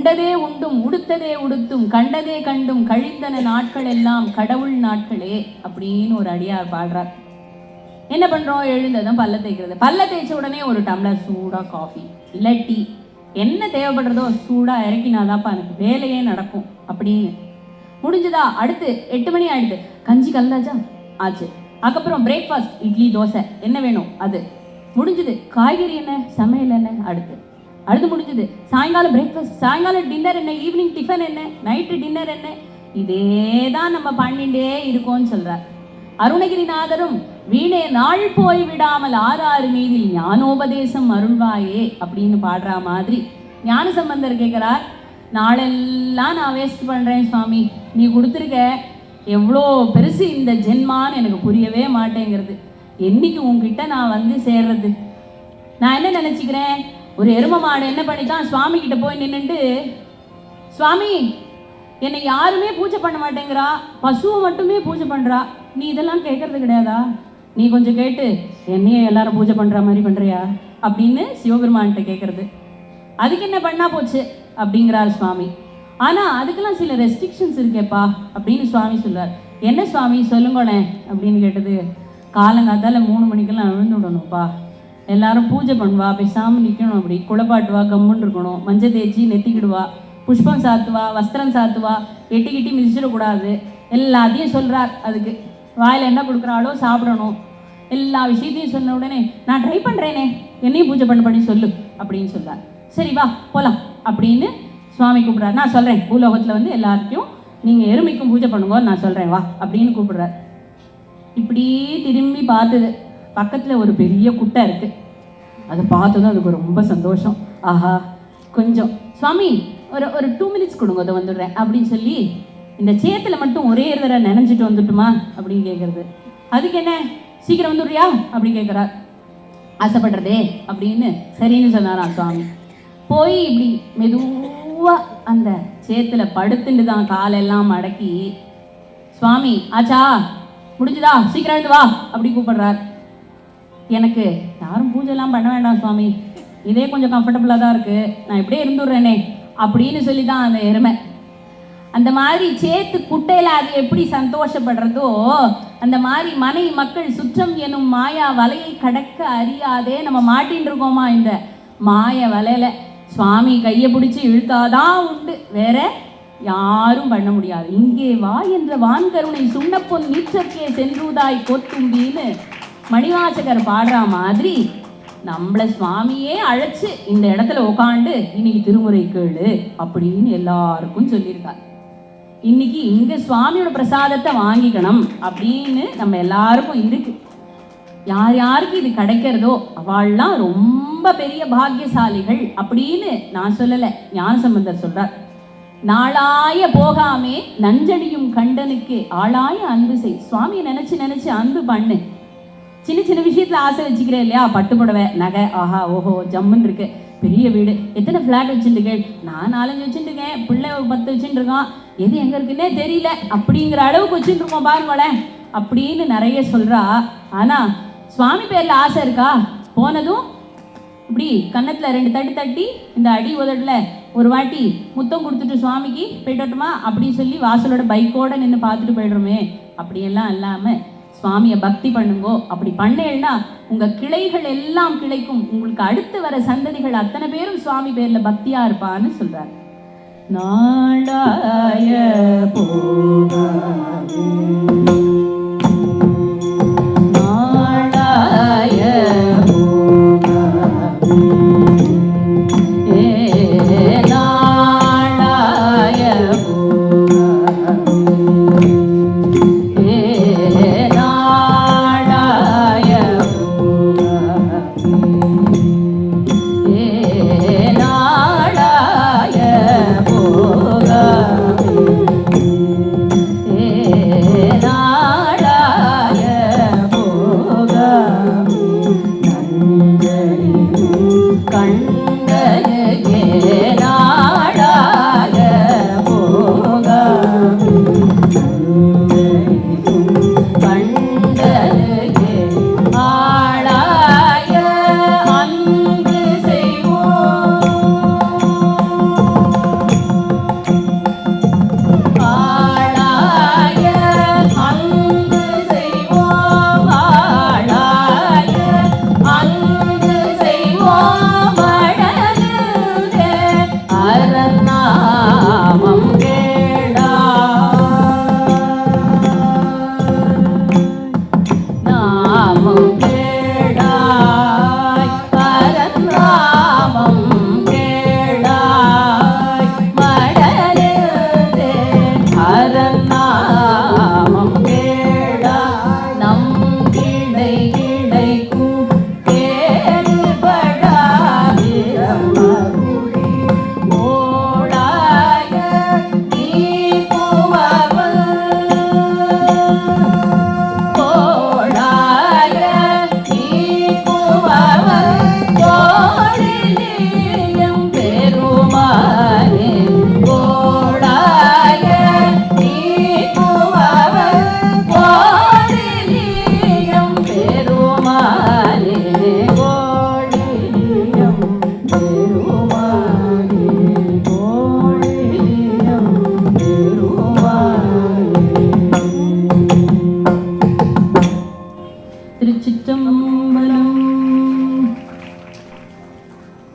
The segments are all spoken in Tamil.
உண்டதே உண்டும் உடுத்ததே உடுத்தும் கண்டதே கண்டும் கழிந்தன நாட்கள் எல்லாம் கடவுள் நாட்களே அப்படின்னு ஒரு அடியார் பாடுறார். என்ன பண்றோம்? எழுந்ததும் பல்ல தேய்க்கிறது. பல்ல தேய்ச்ச உடனே ஒரு டம்ளர் சூடா காஃபி இல்லை டீ என்ன தேவைப்படுறதோ சூடா இறக்கினாதாப்பா எனக்கு வேலையே நடக்கும் அப்படின்னு. முடிஞ்சதா? அடுத்து எட்டு மணி ஆயிடுது. கஞ்சி கலந்தாச்சா? ஆச்சு. அதுக்கப்புறம் பிரேக்ஃபாஸ்ட் இட்லி தோசை. என்ன வேணும்? அது. முடிஞ்சது. காய்கறி என்ன? சமையல் என்ன? அடுத்து. அடுத்து முடிஞ்சது. சாயங்காலம் பிரேக்ஃபாஸ்ட் சாயங்காலம் டின்னர் என்ன ஈவினிங் டிஃபன் என்ன நைட்டு டின்னர் என்ன இதே தான் நம்ம பண்ணிட்டே இருக்கோம்னு சொல்கிறார் அருணகிரிநாதரும் வீணே நாள் போய் விடாமல் ஆறு ஆறு மீதில் ஞானோபதேசம் அருள்வாயே அப்படின்னு பாடுற மாதிரி ஞான சம்பந்தர் கேட்குறார் நாளெல்லாம் நான் வேஸ்ட் பண்ணுறேன் சுவாமி. நீ கொடுத்துருக்க எவ்வளோ பெருசு இந்த ஜென்மான்னு எனக்கு புரியவே மாட்டேங்கிறது. என்னைக்கு உங்ககிட்ட நான் வந்து சேர்றது? நான் என்ன நினச்சிக்கிறேன்? ஒரு எரும மாடு என்ன பண்ணித்தான் சுவாமி கிட்ட போய் நின்றுட்டு சுவாமி என்னை யாருமே பூஜை பண்ண மாட்டேங்கிறா. பசுவை மட்டுமே பூஜை பண்றா. நீ இதெல்லாம் கேட்கறது கிடையாதா? நீ கொஞ்சம் கேட்டு என்னையே எல்லாரும் பூஜை பண்ற மாதிரி பண்றியா? அப்படின்னு சிவபெருமான்கிட்ட கேட்கறது. அதுக்கு என்ன பண்ணா போச்சு? அப்படிங்கிறார் சுவாமி. ஆனா அதுக்கெல்லாம் சில ரெஸ்ட்ரிக்ஷன்ஸ் இருக்கேப்பா அப்படின்னு சுவாமி சொல்லுவார் என்ன சுவாமி? சொல்லுங்கோனே அப்படின்னு கேட்டது. காலங்காத்தால மூணு மணிக்கெல்லாம் விழுந்து விடணும்ப்பா. எல்லாரும் பூஜை பண்ணுவா பேசாமல் நிற்கணும் அப்படி. குளப்பாட்டுவா கம்முன்னு இருக்கணும். மஞ்சள் தேய்ச்சி நெத்திக்கிடுவா. புஷ்பம் சாத்துவா வஸ்திரம் சாத்துவா. எட்டி கிட்டி மிதிச்சிடக்கூடாது. எல்லாத்தையும் சொல்கிறார் அதுக்கு. வாயில் என்ன கொடுக்குறாளோ சாப்பிடணும். எல்லா விஷயத்தையும் சொன்ன உடனே நான் ட்ரை பண்ணுறேனே என்னையும் பூஜை பண்ண பண்ணி சொல்லு. அப்படின்னு சொல்கிறார் சரி வா போலாம். அப்படின்னு சுவாமி கூப்பிடுறாரு. நான் சொல்கிறேன் பூலோகத்தில் வந்து எல்லாத்தையும் நீங்கள் எருமைக்கும் பூஜை பண்ணுங்க நான் சொல்கிறேன் வா. அப்படின்னு கூப்பிட்றாரு. இப்படி திரும்பி பார்த்தது. பக்கத்தில் ஒரு பெரிய குட்டை இருக்கு. அதை பார்த்ததும் அதுக்கு ரொம்ப சந்தோஷம். ஆஹா கொஞ்சம். சுவாமி ஒரு ஒரு டூ மினிட்ஸ் கொடுங்க அதை வந்துடுறேன். அப்படின்னு சொல்லி இந்த சேத்துல மட்டும் ஒரே ஒரு தடவை நினைஞ்சிட்டு வந்துட்டுமா? அப்படின்னு கேட்கறது அதுக்கு என்ன? சீக்கிரம் வந்துடுறியா? அப்படின்னு கேட்குறார் ஆசைப்படுறதே அப்படின்னு சரின்னு சொன்னாராம் சுவாமி. போய் இப்படி மெதுவாக அந்த சேத்துல படுத்துட்டு தான் காலெல்லாம் மடக்கி சுவாமி ஆச்சா முடிஞ்சுதா? சீக்கிரம் எழுந்து வா அப்படி கூப்பிடுறார். எனக்கு யாரும் பூஜைலாம் பண்ண வேண்டாம் சுவாமி. இதே கொஞ்சம் கம்ஃபர்டபுளாக தான் இருக்குது நான் இப்படியே இருந்துடுறேனே அப்படின்னு சொல்லி தான் அந்த எருமை. அந்த மாதிரி சேத்து குட்டையில் அது எப்படி சந்தோஷப்படுறதோ அந்த மாதிரி மனை மக்கள் சுற்றம் எனும் மாயா வலையை கடக்க அறியாதே நம்ம மாட்டின்னு இருக்கோமா இந்த மாய வலையில? சுவாமி கையை பிடிச்சி இழுத்தாதான் உண்டு. வேற யாரும் பண்ண முடியாது. இங்கே வா என்ற வான்கருணை சுண்ணப்பொன் நீச்சற்கே சென்றுதாய் கொத்தும்பின்னு மணிவாசகர் பாடுற மாதிரி நம்மள சுவாமியே அழைச்சு இந்த இடத்துல உக்காண்டு இன்னைக்கு திருமுறை கேளு அப்படின்னு எல்லாருக்கும் சொல்லியிருக்கார். இன்னைக்கு இங்க சுவாமியோட பிரசாதத்தை வாங்கிக்கணும் அப்படின்னு நம்ம எல்லாருக்கும் இருக்கு. யார் யாருக்கு இது கிடைக்கிறதோ அவள்லாம் ரொம்ப பெரிய பாக்கியசாலிகள் அப்படின்னு நான் சொல்லலை ஞானசம்பந்தர் சொல்றார். நாளாய போகாமே நஞ்சடியும் கண்டனுக்கு ஆளாய அன்பு செய். சுவாமியை நினைச்சு நினைச்சு அன்பு பண்ணு. சின்ன சின்ன விஷயத்துல ஆசை வச்சுக்கிறேன் இல்லையா? பட்டு புடவை நகை ஆஹா ஓஹோ ஜம்முன்னு இருக்கு. பெரிய வீடு. எத்தனை ஃப்ளாட் வச்சுருக்கேன் நான் நாலஞ்சு வச்சுருக்கேன் பிள்ளை ஒரு பத்து வச்சுருக்கான் எது எங்க இருக்குன்னே தெரியல. அப்படிங்கிற அளவுக்கு வச்சுருக்கோம் பாருங்களேன் அப்படின்னு நிறைய சொல்றா. ஆனா சுவாமி பேர்ல ஆசை இருக்கா? போனதும் இப்படி கன்னத்துல ரெண்டு தட்டு தட்டி இந்த அடி உதடல ஒரு வாட்டி முத்தம் கொடுத்துட்டு சுவாமிக்கு போயிட்டோட்டுமா அப்படின்னு சொல்லி வாசலோட பைக்கோட நின்று பார்த்துட்டு போயிடுறோமே. அப்படியெல்லாம் இல்லாமல் சுவாமியை பக்தி பண்ணுங்கோ அப்படி பண்ணேன்னா உங்க கிளைகள் எல்லாம் கிளைக்கும். உங்களுக்கு அடுத்து வர சந்ததிகள் அத்தனை பேரும் சுவாமி பேர்ல பக்தியா இருப்பான்னு சொல்றாரு. நாடாய போகாதே നാമം കേട. നാമം കേട. പരനാമം കേട. മടലേ ഹര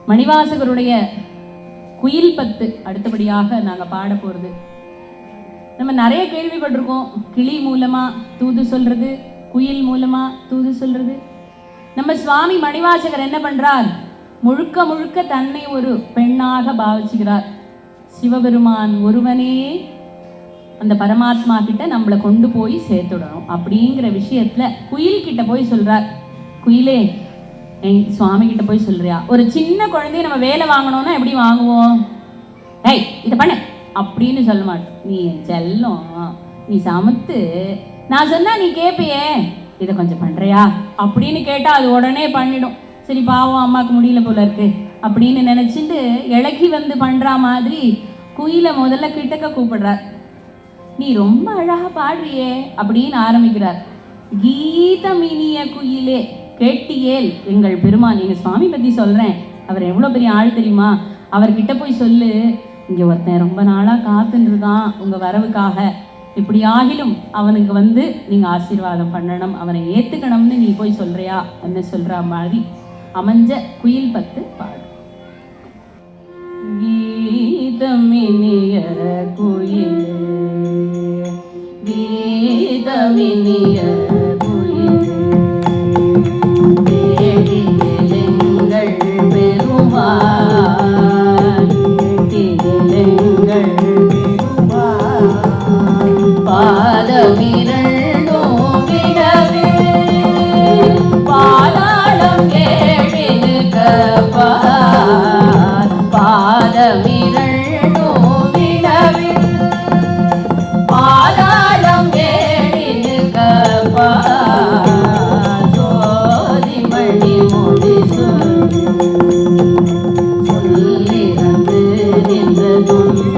மணிவாசகருடைய குயில் பத்து அடுத்தபடியாக நாங்கள் பாட போகிறது நம்ம நிறைய கேள்விப்பட்டிருக்கோம். கிளி மூலமாக தூது சொல்கிறது குயில் மூலமாக தூது சொல்கிறது நம்ம சுவாமி மணிவாசகர் என்ன பண்ணுறார் முழுக்க முழுக்க தன்னை ஒரு பெண்ணாக பாவிச்சுக்கிறார். சிவபெருமான் ஒருவனே அந்த பரமாத்மா கிட்ட நம்மளை கொண்டு போய் சேர்த்துடணும் அப்படிங்கிற விஷயத்துல குயில் கிட்ட போய் சொல்றார். குயிலே ஏய் சுவாமி கிட்ட போய் சொல்றியா? ஒரு சின்ன குழந்தைய நம்ம வேலை வாங்கணும்னா எப்படி வாங்குவோம்? ஏய் இதை பண்ணு. அப்படின்னு சொல்ல மாட்டோம் நீ என் செல்லம். நீ சமத்து. நான் சொன்னா நீ கேட்பியே இதை கொஞ்சம் பண்றியா? அப்படின்னு கேட்டா அது உடனே பண்ணிடும். சரி பாவம் அம்மாவுக்கு முடியல போல இருக்கு. அப்படின்னு நினைச்சிட்டு இலக்கி வந்து பண்ற மாதிரி குயிலை முதல்ல கிட்டக்க கூப்பிடுறார். நீ ரொம்ப அழகா பாடுறியே அப்படின்னு ஆரம்பிக்கிறார். கீதமினிய குயிலே. கேட்டியேல் எங்கள் பெருமான் எங்கள் சுவாமி பற்றி சொல்கிறேன் அவர் எவ்வளோ பெரிய ஆள் தெரியுமா? அவர்கிட்ட போய் சொல்லு. இங்கே ஒருத்தன் ரொம்ப நாளாக காத்துன்னு உங்கள் வரவுக்காக. இப்படி ஆகிலும் அவனுக்கு வந்து நீங்கள் ஆசீர்வாதம் பண்ணணும். அவனை ஏற்றுக்கணும்னு நீ போய் சொல்கிறியா என்ன சொல்கிற மாதிரி அமைஞ்ச குயில் பத்து பாடு. கீதமினிய குயில் கீதமினிய 念在 the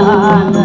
দান